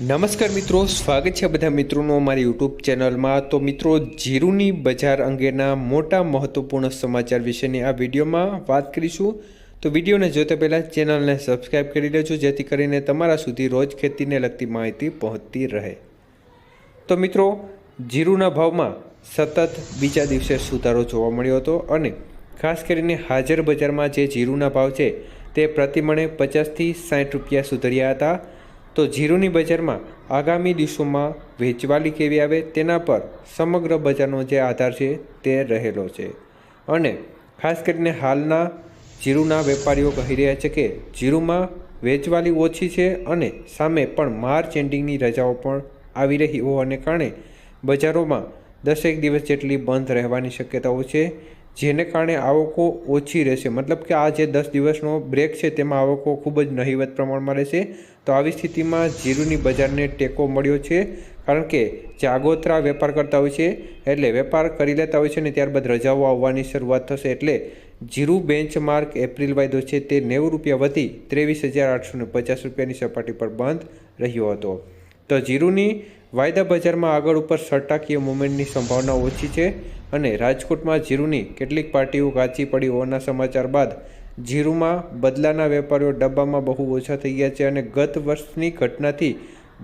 નમસ્કાર મિત્રો, સ્વાગત છે બધા મિત્રોનું અમારી યુટ્યુબ ચેનલમાં. તો મિત્રો, જીરુની બજાર અંગેના મોટા મહત્વપૂર્ણ સમાચાર વિશેની આ વિડીયોમાં વાત કરીશું. તો વિડીયોને જોતા પહેલાં ચેનલને સબસ્ક્રાઈબ કરી લેજો, જેથી કરીને તમારા સુધી રોજ ખેતીને લગતી માહિતી પહોંચતી રહે. તો મિત્રો, જીરુના ભાવમાં સતત બીજા દિવસે સુધારો જોવા મળ્યો હતો અને ખાસ કરીને હાજર બજારમાં જે જીરુના ભાવ છે, તે પ્રતિમણે પચાસથી સાઠ રૂપિયા સુધર્યા હતા. તો જીરુની બજારમાં આગામી દિવસોમાં વેચવાલી કેવી આવે તેના પર સમગ્ર બજારનો જે આધાર છે તે રહેલો છે. અને ખાસ કરીને હાલના જીરુના વેપારીઓ કહી રહ્યા છે કે જીરુમાં વેચવાલી ઓછી છે અને સામે પણ માર્ચ એન્ડિંગની રજાઓ પણ આવી રહી હોવાને કારણે બજારોમાં દસેક દિવસ જેટલી બંધ રહેવાની શક્યતાઓ છે. જેને કારણે આવકો ઓછી રહેશે. મતલબ કે આ જે દસ દિવસનો બ્રેક છે, તેમાં આવકો ખૂબ જ નહિવત પ્રમાણમાં રહેશે. તો આવી સ્થિતિમાં જીરુની બજારને ટેકો મળ્યો છે. કારણ કે જે આગોતરા વેપાર કરતા હોય છે, એટલે વેપાર કરી લેતા હોય છે ને ત્યારબાદ રજાઓ આવવાની શરૂઆત થશે. એટલે જીરુ બેન્ચમાર્ક એપ્રિલ વાયદો છે, તે નેવું રૂપિયા વધી ત્રેવીસ હજાર આઠસો પચાસ રૂપિયાની સપાટી પર બંધ રહ્યો હતો. તો જીરુની વાયદા બજારમાં આગળ ઉપર સટ્ટાકીય મુવમેન્ટની સંભાવના ઓછી છે અને રાજકોટમાં જીરુની કેટલીક પાર્ટીઓ કાચી પડી હોવાના સમાચાર બાદ જીરુમાં બદલાના વેપારીઓ ડબ્બામાં બહુ ઓછા થઈ ગયા છે અને ગત વર્ષની ઘટનાથી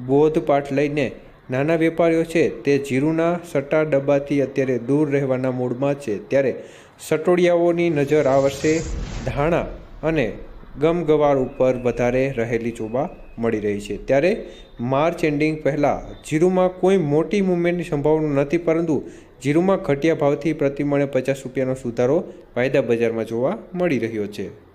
બોધપાઠ લઈને નાના વેપારીઓ છે તે જીરુના સટ્ટા ડબ્બાથી અત્યારે દૂર રહેવાના મૂડમાં છે. ત્યારે સટોડિયાઓની નજર આ વર્ષે ધાણા અને ગમગવાર ઉપર વધારે રહેલી જોવા મળી રહી છે. ત્યારે માર્ચ એન્ડિંગ પહેલાં જીરુમાં કોઈ મોટી મૂવમેન્ટની સંભાવના નથી, પરંતુ જીરુમાં ઘટિયા ભાવથી પ્રતિમણે પચાસ રૂપિયાનો સુધારો વાયદા બજારમાં જોવા મળી રહ્યો છે.